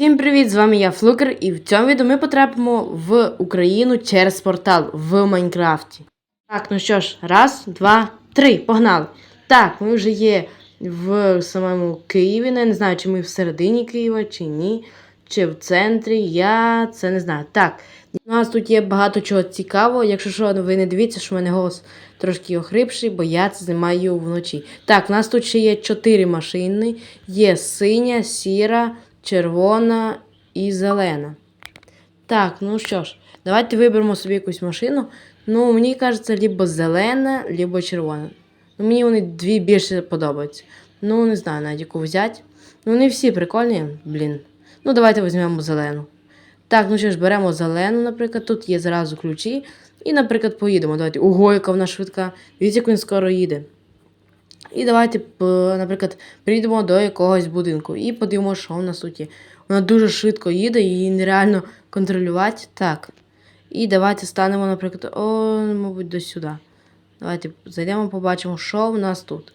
Всім привіт! З вами я Флукер, і в цьому відео ми потрапимо в Україну через портал в Майнкрафті. Так, ну що ж, раз, два, три, погнали! Так, ми вже є в самому Києві. Ну, не знаю, чи ми всередині Києва, чи ні, чи в центрі. Я це не знаю. Так, у нас тут є багато чого цікавого. Якщо що, ви не дивіться, що в мене голос трошки охрипший, бо я це знімаю вночі. Так, у нас тут ще є чотири машини: є синя, сіра, червона і зелена. Так, ну що ж, давайте виберемо собі якусь машину. Ну, мені кажеться, либо зелена, либо червона. Ну, мені вони дві більше подобаються. Ну, не знаю, навіть яку взяти. Ну, вони всі прикольні, блін. Ну, давайте візьмемо зелену. Так, ну що ж, беремо зелену, наприклад, тут є зразу ключі. І, наприклад, поїдемо. Давайте. Ого, яка вона швидка. Дивіться, як він скоро їде. І давайте, наприклад, прийдемо до якогось будинку і подивимося, що в нас тут є. Вона дуже швидко їде, її нереально контролювати. Так. І давайте станемо, наприклад, о, мабуть, до сюди. Давайте зайдемо, побачимо, що в нас тут.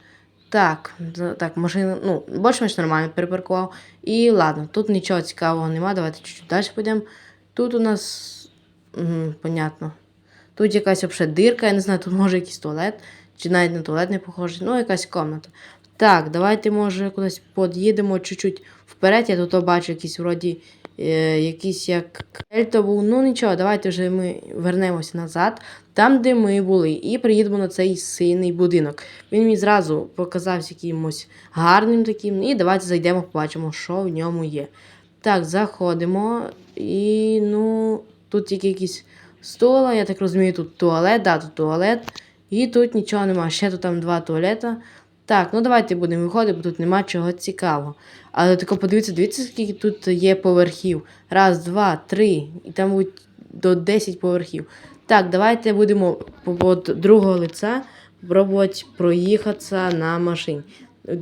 Так, так, машина, ну, більш-менш нормально перепаркував. І ладно, тут нічого цікавого нема. Давайте чуть-чуть далі підемо. Тут у нас. Угу, понятно. Тут якась взагалі дирка, я не знаю, тут може якийсь туалет, чи навіть на туалет не похожий, ну якась комната. Так, давайте, може, кудись під'їдемо чуть-чуть вперед. Я тут бачу якийсь вроді е, як кельто був. Ну нічого, давайте вже ми вернемося назад, там, де ми були, і приїдемо на цей синій будинок. Він мені зразу показався якимось гарним таким. І давайте зайдемо, побачимо, що в ньому є. Так, заходимо. І ну, тут тільки якісь стола, я так розумію, тут туалет, да, тут туалет. І тут нічого немає. Ще тут там два туалета. Так, ну давайте будемо виходити, бо тут нема чого цікавого. Але тако подивіться, дивіться, скільки тут є поверхів. Раз, два, три. І там будуть до 10 поверхів. Так, давайте будемо від другого лиця пробувати проїхатися на машині.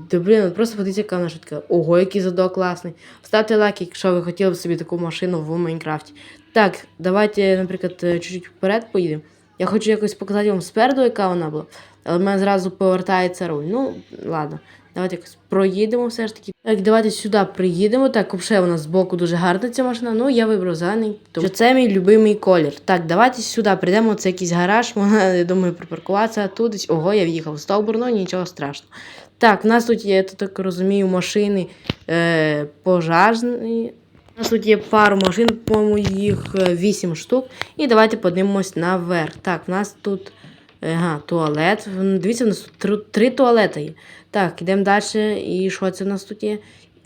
Та, блін, просто подивіться, яка вона швидка. Ого, який задок класний. Ставте лайк, якщо ви хотіли б собі таку машину в Майнкрафті. Так, давайте, наприклад, е, чуть-чуть вперед поїдемо. Я хочу якось показати вам спереду, яка вона була, але в мене зразу повертається руль. Ну, ладно, давайте якось проїдемо все ж таки. Так, давайте сюди приїдемо. Так, взагалі вона збоку дуже гарна ця машина. Ну, я вибрав зелений, тому що це мій любимий колір. Так, давайте сюди прийдемо. Це якийсь гараж, можна, я думаю, припаркуватися тут. Ого, я в'їхав в стовбур, ну нічого страшного. Так, в нас тут є, я так розумію, машини е, пожежні. У нас тут є пару машин, по-моєму, їх е, 8 штук. І давайте подивимось наверх. Так, в нас тут ага, туалет. Дивіться, у нас тут три, три туалети. Так, йдемо далі. І що це в нас тут є?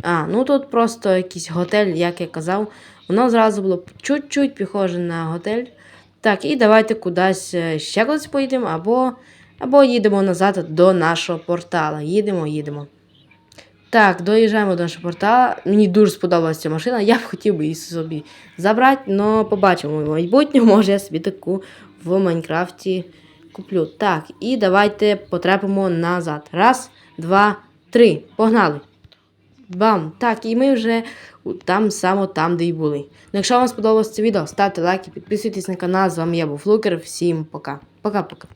А, ну тут просто якийсь готель, як я казав. Воно зразу було чуть-чуть похоже на готель. Так, і давайте кудись е, ще кудись поїдемо, або, або їдемо назад до нашого портала. Їдемо, їдемо. Так, доїжджаємо до нашого портала. Мені дуже сподобалася ця машина. Я б хотів би її собі забрати, але побачимо в майбутньому, може я собі таку в Майнкрафті куплю. Так, і давайте потрапимо назад. Раз, два, три. Погнали. Бам! Так, і ми вже там само там, де й були. Ну, якщо вам сподобалось це відео, ставте лайки, підписуйтесь на канал. З вами я був Лукер. Всім пока. Пока-пока.